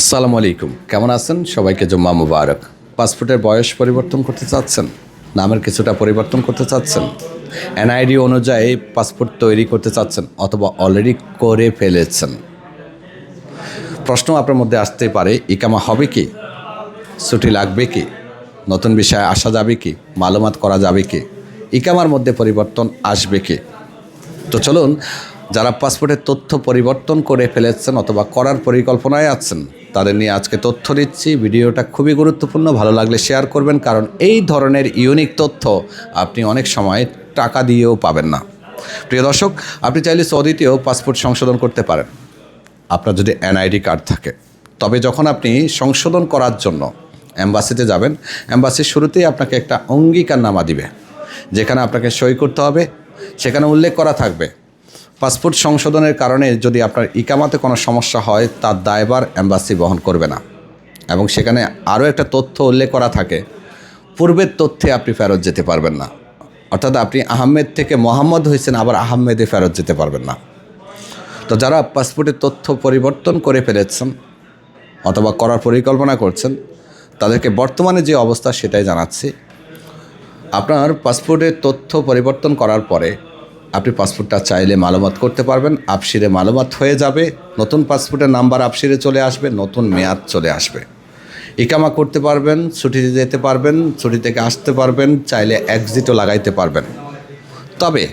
আসসালামু আলাইকুম। কেমন আছেন? সবাইকে জুম্মা মুবারক। পাসপোর্টের বয়স পরিবর্তন করতে চাচ্ছেন? নামের কিছুটা পরিবর্তন করতে চাচ্ছেন? এনআইডি অনুযায়ী পাসপোর্ট তৈরি করতে চাচ্ছেন অথবা অলরেডি করে ফেলেছেন? প্রশ্ন আপনার মধ্যে আসতেই পারে, ইকামা হবে কি? ছুটি লাগবে কি? নতুন বিষয়ে আসা যাবে কি? মালুমাত করা যাবে কি? ইকামার মধ্যে পরিবর্তন আসবে কি? তো চলুন যারা পাসপোর্টের তথ্য পরিবর্তন করে ফেলেছেন অথবা করার পরিকল্পনায় আছেন, তাদের নিয়ে আজকে তথ্য দিচ্ছি। ভিডিওটা খুবই গুরুত্বপূর্ণ, ভালো লাগলে শেয়ার করবেন, কারণ এই ধরনের ইউনিক তথ্য আপনি অনেক সময় টাকা দিয়েও পাবেন না। প্রিয় দর্শক, আপনি চাইলে সৌদিতেও পাসপোর্ট সংশোধন করতে পারেন। আপনার যদি এনআইডি কার্ড থাকে। তবে যখন আপনি সংশোধন করার জন্য অ্যাম্বাসিতে যাবেন অ্যাম্বাসির শুরুতেই আপনাকে একটা অঙ্গীকারনামা দিবে, যেখানে আপনাকে সই করতে হবে, সেখানে উল্লেখ করা থাকবে। পাসপোর্ট সংশোধনের কারণে যদি আপনার ইকামাতে কোনো সমস্যা হয় তার দায়বার অ্যাম্বাসি বহন করবে না। এবং সেখানে আরও একটা তথ্য উল্লেখ করা থাকে, পূর্বের তথ্যে আপনি ফেরত যেতে পারবেন না। অর্থাৎ আপনি আহমেদ থেকে মোহাম্মদ হয়েছেন, আবার আহমেদে ফেরত যেতে পারবেন না। তো যারা পাসপোর্টের তথ্য পরিবর্তন করে ফেলেছেন অথবা করার পরিকল্পনা করছেন, তাদেরকে বর্তমানে যে অবস্থা সেটাই জানাচ্ছি। আপনার পাসপোর্টের তথ্য পরিবর্তন করার পরে আপনি পাসপোর্টটা চাইলে মালামত করতে পারবেন, আপসিরে মালামত হয়ে যাবে, নতুন পাসপোর্টের নাম্বার আপসিরে চলে আসবে, নতুন মেয়াদ চলে আসবে। ইকামা করতে পারবেন, ছুটিতে যেতে পারবেন, ছুটি থেকে আসতে পারবেন, চাইলে এক্সিটও লাগাইতে পারবেন। তবে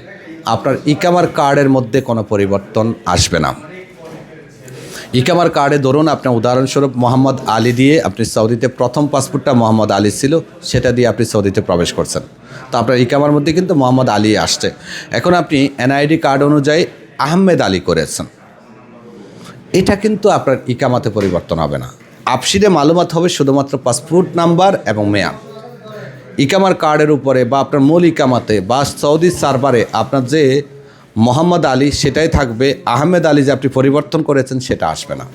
আপনার ইকামার কার্ডের মধ্যে কোনো পরিবর্তন আসবে না। ইকামার কার্ডে ধরুন আপনার উদাহরণস্বরূপ মোহাম্মদ আলী দিয়ে আপনি সৌদিতে প্রথম পাসপোর্টটা মোহাম্মদ আলী ছিল, সেটা দিয়ে আপনি সৌদিতে প্রবেশ করছেন। তো আপনার ইকামার মধ্যে কিন্তু মোহাম্মদ আলী আসছে। এখন আপনি এনআইডি কার্ড অনুযায়ী আহমেদ আলী করেছেন। এটা কিন্তু আপনার ইকামাতে পরিবর্তন হবে না। আপসিরে মালুমাত হবে শুধুমাত্র পাসপোর্ট নাম্বার এবং মেয়াদ। ইকামার কার্ডের উপরে বা আপনার মূল ইকামাতে বা সৌদি সার্ভারে আপনার যে মোহাম্মদ আলী সেটাই থাকবে, আহমেদ আলী যে আপনি পরিবর্তন করেছেন সেটা আসবে না।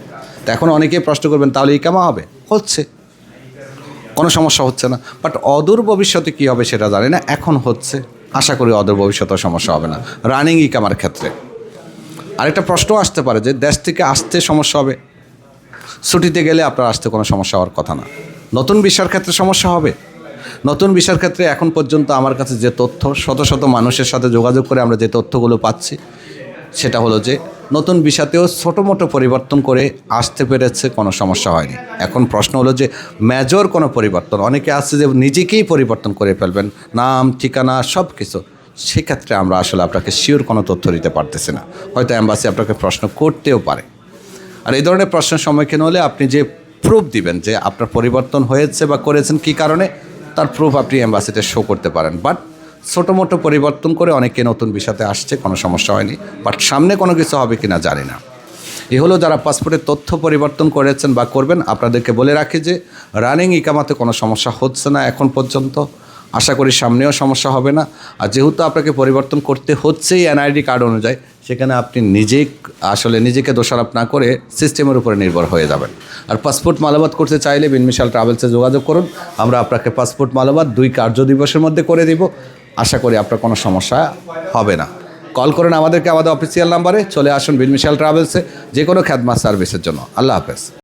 তো এখন অনেকেই প্রশ্ন করবেন, তাহলে ইকামা হবে? হচ্ছে। কোনো সমস্যা হচ্ছে না। বাট অদূর ভবিষ্যতে কী হবে সেটা জানি না, এখন হচ্ছে। আশা করি অদূর ভবিষ্যতেও সমস্যা হবে না। রানিং ইকামার ক্ষেত্রে। আরেকটা প্রশ্ন আসতে পারে যে, দেশ থেকে আসতে সমস্যা হবে? ছুটিতে গেলে আপনার আসতে কোনো সমস্যা হওয়ার কথা না। নতুন বিষয়ের ক্ষেত্রে সমস্যা হবে? নতুন বিষয়ের ক্ষেত্রে এখন পর্যন্ত আমার কাছে যে তথ্য, শত শত মানুষের সাথে যোগাযোগ করে আমরা যে তথ্যগুলো পাচ্ছি, সেটা হলো যে নতুন বিষয়তেও ছোটো মোটো পরিবর্তন করে আসতে পেরেছে কোনো সমস্যা হয়নি। এখন প্রশ্ন হলো যে মেজর কোনো পরিবর্তন, অনেকে আছে যে নিজেকেই পরিবর্তন করে ফেলবেন, নাম, ঠিকানা সব কিছু সেক্ষেত্রে আমরা আসলে আপনাকে শিওর কোনো তথ্য দিতে পারতেছি না। হয়তো অ্যাম্বাসি আপনাকে প্রশ্ন করতেও পারে। আর এই ধরনের প্রশ্নের সম্মুখীন হলে আপনি যে প্রুফ দিবেন যে আপনার পরিবর্তন হয়েছে বা করেছেন কী কারণে তার প্রুফ আপনি অ্যাম্বাসিতে শো করতে পারেন। বাট ছোটো মোটো পরিবর্তন করে অনেকে নতুন বিষয়তে আসছে, কোনো সমস্যা হয়নি। বাট সামনে কোনো কিছু হবে কি না জানি না। এ হলো যারা পাসপোর্টের তথ্য পরিবর্তন করেছেন বা করবেন, আপনাদেরকে বলে রাখি যে রানিং ইকামাতে কোনো সমস্যা হচ্ছে না এখন পর্যন্ত। আশা করি সামনেও সমস্যা হবে না। আর যেহেতু আপনাকে পরিবর্তন করতে হচ্ছেই এনআইডি কার্ড অনুযায়ী, সেখানে আপনি নিজেই আসলে নিজেকে দোষারোপ না করে সিস্টেমের উপরে নির্ভর হয়ে যাবেন। আর পাসপোর্ট মালাবাদ করতে চাইলে বিনমিশাল ট্রাভেলসে যোগাযোগ করুন। আমরা আপনাকে পাসপোর্ট মালাবাদ দুই কার্য দিবসের মধ্যে করে দিব। আশা করি আপনার কোনো সমস্যা হবে না। কল করুন আমাদেরকে আমাদের অফিসিয়াল নাম্বারে, চলে আসুন বিনমিশাল ট্রাভেলসে যে কোনো খ্যাতমা সার্ভিসের জন্য। আল্লাহ হাফেজ।